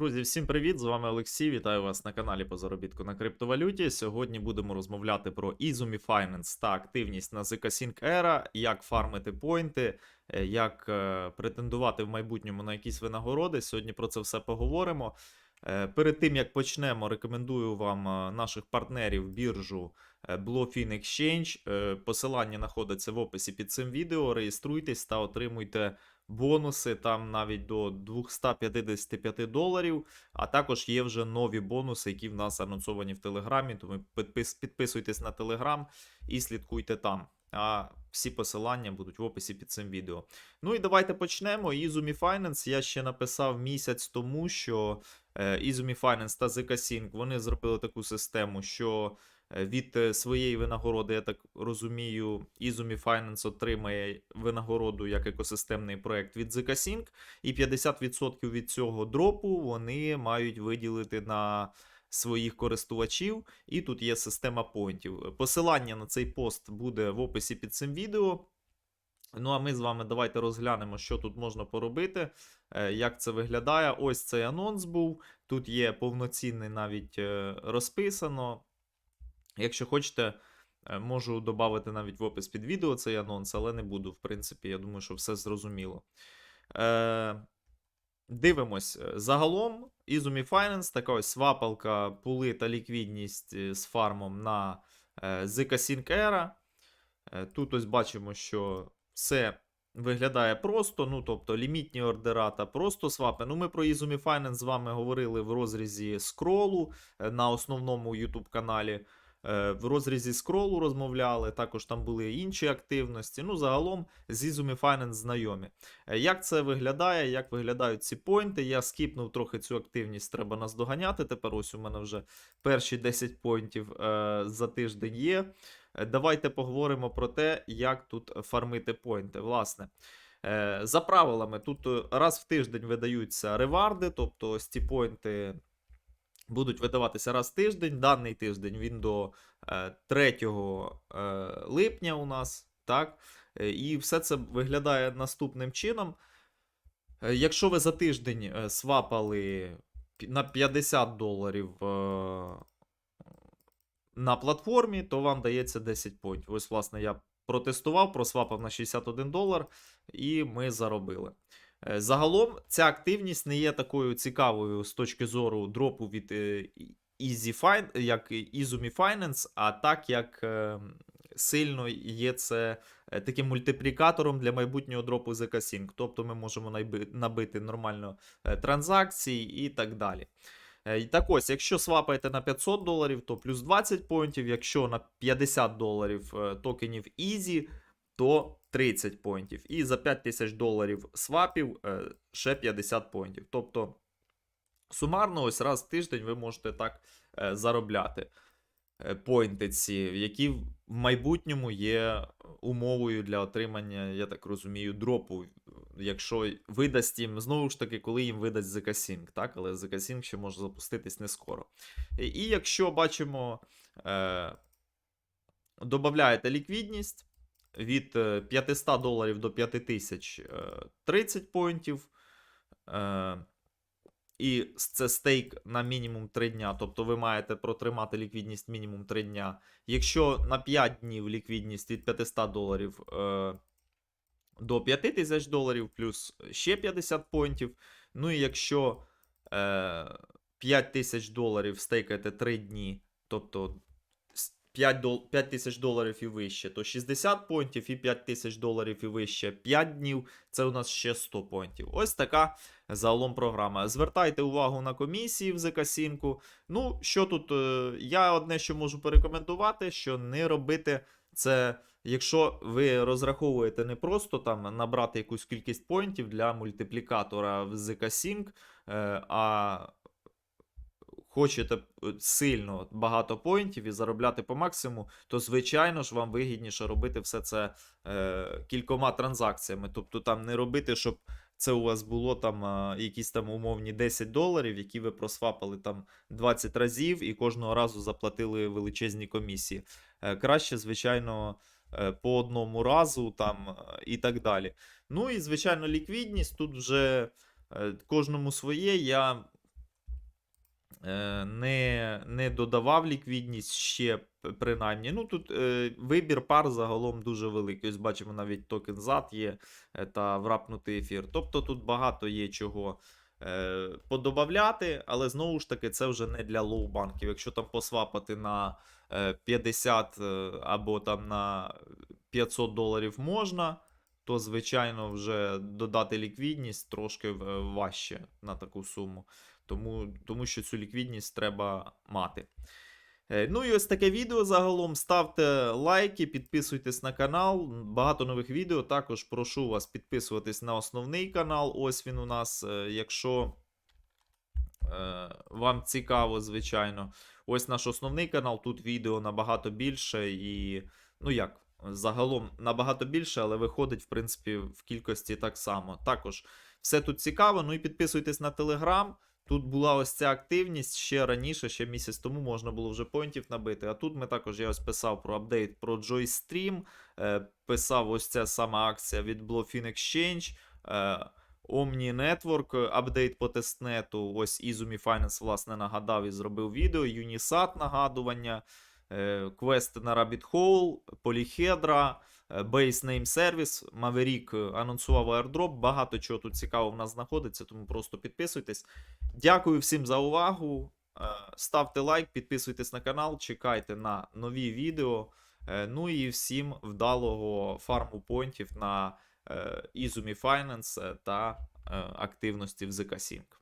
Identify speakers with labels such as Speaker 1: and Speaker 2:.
Speaker 1: Друзі, всім привіт! З вами Олексій. Вітаю вас на каналі по заробітку на криптовалюті. Сьогодні будемо розмовляти про Izumi Finance та активність на ZK Era, як фармити поінти, е, як е, претендувати в майбутньому на якісь винагороди. Сьогодні про це все поговоримо. Е, Перед тим як почнемо, рекомендую вам наших партнерів біржу Bluefin Exchange. Посилання знаходиться в описі під цим відео. Реєструйтесь та отримуйте бонуси там навіть до 255 доларів. А також є вже нові бонуси, які в нас анонсовані в Телеграмі. Тому підпис, підписуйтесь на Телеграм і слідкуйте там. А всі посилання будуть в описі під цим відео. Ну і давайте почнемо. Izumi Finance я ще написав місяць тому, що е, Izumi Finance та ZK Sync вони зробили таку систему, що е, від е, своєї винагороди, я так розумію, Izumi Finance отримає винагороду як екосистемний проект від ZK Sync, і 50% від цього дропу вони мають виділити на своїх користувачів. І тут є система поінтів. Посилання на цей пост буде в описі під цим відео. Ну, а ми з вами давайте розглянемо, що тут можна поробити, е, як це виглядає. Ось цей анонс був. Тут є повноцінний навіть е, розписано. Якщо хочете, е, можу додати навіть в опис під відео цей анонс, але не буду. В принципі, я думаю, що все зрозуміло. Е, Дивимось. Е, Загалом, Izumi Finance, така ось свапалка, пули та ліквідність е, з фармом на ZK Sync Era. Тут ось бачимо, що все виглядає просто, ну тобто лімітні ордера та просто свапи. Ну, ми про Izumi Finance з вами говорили в розрізі скролу на основному YouTube каналі. Е, В розрізі скролу розмовляли, також там були інші активності. Ну, загалом з Izumi Finance знайомі. Е, Як це виглядає, як виглядають ці поінти? Я скіпнув трохи цю активність, треба наздоганяти. Тепер ось у мене вже перші 10 поінтів е, за тиждень є. Давайте поговоримо про те, як тут фармити поінти. Власне, за правилами, тут раз в тиждень видаються реварди, тобто ось ці поінти будуть видаватися раз в тиждень. Даний тиждень він до е, 3 е, липня у нас. так? Е, І все це виглядає наступним чином. Е, Якщо ви за тиждень е, свапали на 50 доларів е, на платформі, то вам дається 10 поінтів. Ось, власне, я протестував, просвапав на 61 долар, і ми заробили. Е, Загалом ця активність не є такою цікавою з точки зору дропу від е, Easy як Izumi Finance, а так як е, сильно є це таким мультиплікатором для майбутнього дропу ZK Sync. Тобто ми можемо набити нормально транзакцій і так далі. Так ось, якщо свапаєте на 500 доларів, то плюс 20 поінтів, якщо на 50 доларів токенів Easy, то 30 поінтів. І за 5000 доларів свапів е, ще 50 поінтів. Тобто, сумарно, ось раз в тиждень ви можете так е, заробляти е, поінти ці, які в майбутньому є умовою для отримання, я так розумію, дропу. Якщо видасть їм, знову ж таки, коли їм видасть ZK Sync, так? Але ZK Sync ще може запуститись не скоро. І якщо бачимо, е, додаєте ліквідність від е, 500 доларів до 5000 е, 30 поінтів. Е, і це стейк на мінімум 3 дня. Тобто ви маєте протримати ліквідність мінімум 3 дня. Якщо на 5 днів ліквідність від 500 доларів е, до 5000 доларів, плюс ще 50 поінтів. Ну і якщо е, 5000 доларів стейкаєте 3 дні, тобто 5 дол- 5 тисяч доларів і вище, то 60 поінтів, і 5 тисяч доларів і вище 5 днів. Це у нас ще 100 поінтів. Ось така загалом програма. Звертайте увагу на комісії в ЗК-сінку. Ну, що тут, е, я одне, що можу порекомендувати, що не робити це. Якщо ви розраховуєте не просто там набрати якусь кількість поінтів для мультиплікатора в ZK Sync, е, а хочете е, сильно багато поінтів і заробляти по максимуму, то звичайно ж вам вигідніше робити все це е, кількома транзакціями. Тобто там не робити, щоб це у вас було там а, якісь там умовні 10 доларів, які ви просвапали там 20 разів і кожного разу заплатили величезні комісії. Е, краще, звичайно, е, по одному разу там е, і так далі. Ну і, звичайно, ліквідність тут вже е, кожному своє. Я е, не, не додавав ліквідність ще принаймні. Ну тут е, вибір пар загалом дуже великий. Ось бачимо навіть токен ZAT є е, та врапнутий ефір. Тобто тут багато є чого е, подобавляти, але знову ж таки це вже не для лоу-банків. Якщо там посвапати на е, 50 е, або там на 500 доларів можна, то звичайно вже додати ліквідність трошки е, важче на таку суму. Тому, тому що цю ліквідність треба мати. Е, Ну і ось таке відео загалом. Ставте лайки, підписуйтесь на канал. Багато нових відео. Також прошу вас підписуватись на основний канал. Ось він у нас. е, Якщо е, вам цікаво, звичайно. Ось наш основний канал. Тут відео набагато більше і. Ну як, загалом набагато більше, але виходить, в принципі, в кількості так само. Також все тут цікаво. Ну і підписуйтесь на телеграм. Тут була ось ця активність ще раніше, ще місяць тому можна було вже поінтів набити. А тут ми також я ось писав про апдейт про Joystream, е, писав ось ця сама акція від Bluefin Exchange, е, Omni Network, е, апдейт по тестнету. Ось Izumi Finance, власне, нагадав і зробив відео. Unisat нагадування, е, квест на Rabbit Hole, Polyhedra, Base Name Service, Maverick е, анонсував airdrop. Багато чого тут цікавого в нас знаходиться, тому просто підписуйтесь. Дякую всім за увагу. Е, Ставте лайк, підписуйтесь на канал, чекайте на нові відео. Е, Ну і всім вдалого фарму поінтів на Izumi Finance та активності в ZK Sync.